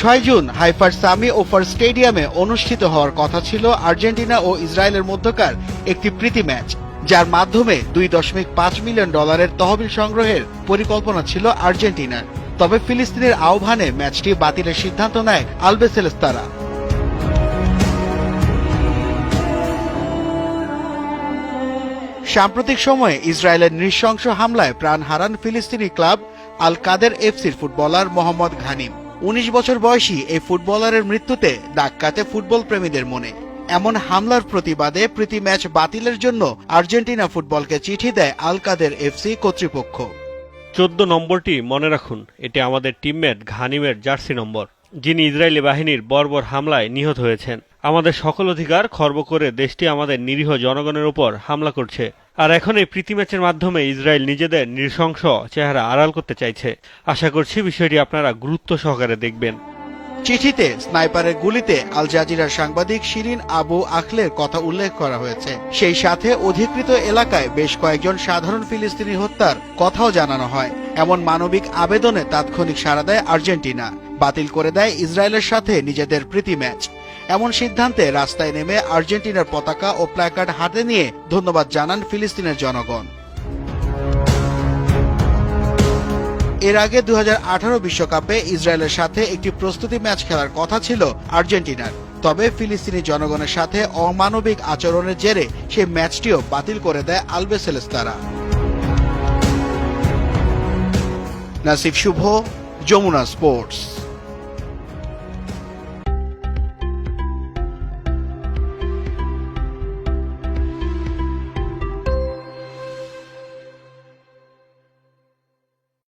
ছয় June হাইফার Sami woofer স্টেডিয়ামে অনুষ্ঠিত হওয়ার কথা ছিল আর্জেন্টিনা ও ইসরায়েলের মধ্যকার একটি প্রীতি ম্যাচ, যার মাধ্যমে দুই দশমিক পাঁচ মিলিয়ন ডলারের তহবিল সংগ্রহের পরিকল্পনা ছিল আর্জেন্টিনার তবে ফিলিস্তিনের আহ্বানে ম্যাচটি বাতিলের সিদ্ধান্ত নেয় আলবেসেলেস্তারা। সাম্প্রতিক সময়ে ইসরায়েলের নৃশংস হামলায় প্রাণ হারান ফিলিস্তিনি ক্লাব আল কাদের এফসির ফুটবলার মোহাম্মদ ঘানিম উনিশ বছর বয়সী এই ফুটবলারের মৃত্যুতে দাগ কাটে ফুটবল প্রেমীদের মনে। এমন হামলার প্রতিবাদে প্রীতি ম্যাচ বাতিলের জন্য আর্জেন্টিনা ফুটবলকে চিঠি দেয় আলকাদের এফসি কর্তৃপক্ষ। চোদ্দ নম্বরটি মনে রাখুন, এটি আমাদের টিমমেট ঘানিমের জার্সি নম্বর, যিনি ইসরায়েলি বাহিনীর বর্বর হামলায় নিহত হয়েছেন। আমাদের সকল অধিকার খর্ব করে দেশটি আমাদের নিরীহ জনগণের উপর হামলা করছে। আর এখন এই প্রীতি ম্যাচের মাধ্যমে ইসরায়েল নিজেদের নৃশংস চেহারা আড়াল করতে চাইছে। আশা করছি বিষয়টি আপনারা গুরুত্ব সহকারে দেখবেন। চিঠিতে, স্নাইপারের গুলিতে আল জাজিরার সাংবাদিক শিরিন আবু আখলের কথা উল্লেখ করা হয়েছে। সেই সাথে অধিকৃত এলাকায় বেশ কয়েকজন সাধারণ ফিলিস্তিনি হত্যার কথাও জানানো হয়। এমন মানবিক আবেদনে তাৎক্ষণিক সাড়া দেয় আর্জেন্টিনা। বাতিল করে দেয় ইসরায়েলের সাথে নিজেদের প্রীতি ম্যাচ। এমন সিদ্ধান্তে রাস্তায় নেমে আর্জেন্টিনার পতাকা ও প্ল্যাকার্ড হাতে নিয়ে ধন্যবাদ জানান ফিলিস্তিনের জনগণ। এর আগে দু বিশ্বকাপে ইসরায়েলের সাথে একটি প্রস্তুতি ম্যাচ খেলার কথা ছিল আর্জেন্টিনার। তবে ফিলিস্তিনি জনগণের সাথে অমানবিক আচরণের জেরে সেই ম্যাচটিও বাতিল করে দেয় আলবেসেলেস্তারা। নাসিফ শুভ, যমুনা স্পোর্টস।